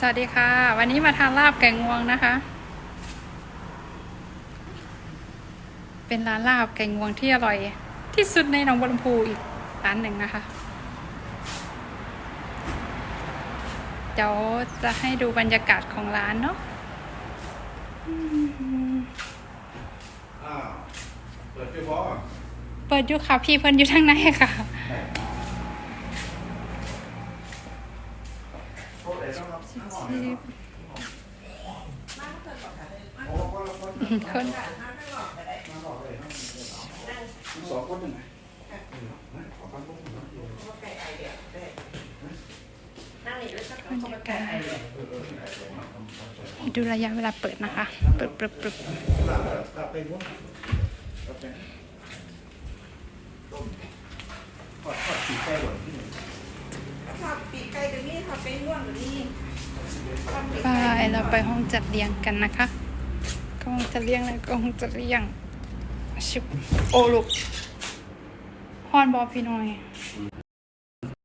สวัสดีค่ะ วันนี้มาทานลาบแกงงวงนะคะ เป็นร้านลาบแกงงวงที่อร่อย ที่สุดในหนองบัวลำพูอีกร้านหนึ่งนะคะ เดี๋ยวจะให้ดูบรรยากาศของร้านเนาะอืมอ้าวเปิดฟิวบอลเปิดอยู่ค่ะพี่เพิ่นอยู่ทางในค่ะโทษเลยต้องรับข้างนอกเลยครับโอ้คนละ คนสองคนหนึ่งไหมขอบ้านพวกคุณดูระยะเวลาเปิดนะคะ เปิดปรึบปรึบหลับหลับไปพวกหลับไปต้มทอดทอดสีแก้วหวานที่หนึ่งทอดปีกไก่กับนี่ บนี่ทอดปีกไปเราไปห้องจัดเรียงกันนะคะก็ห้องจัดเรียงแล้วก็ห้องจัดเรียงชิบโอลูกฮอนบอพี่น้อย